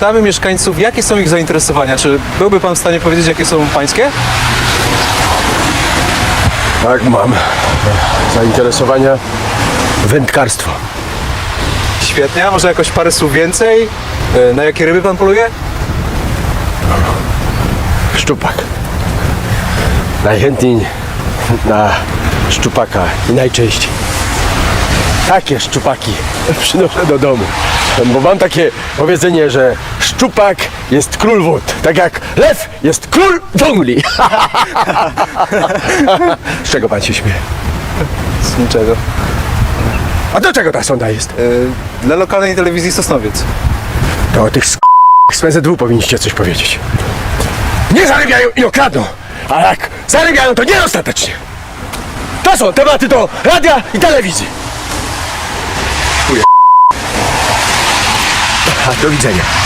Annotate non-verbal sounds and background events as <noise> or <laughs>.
Pytamy mieszkańców, jakie są ich zainteresowania. Czy byłby pan w stanie powiedzieć, jakie są pańskie? Tak, mam. Zainteresowania wędkarstwo. Świetnie, a może jakoś parę słów więcej? E, Na jakie ryby pan poluje? Szczupak. Najchętniej na szczupaka i najczęściej. Takie szczupaki <laughs> przynoszę do domu. Bo mam takie powiedzenie, że szczupak jest król wód. Tak jak lew jest król dżungli. <laughs> Z czego pan się śmieje? Z niczego. A do czego ta sonda jest? E, Dla lokalnej telewizji Sosnowiec. To o tych sk... z PZW powinniście coś powiedzieć. Nie zarybiają i okradną, a jak zarybiają, to niedostatecznie. To są tematy do radia i telewizji. do widzenia.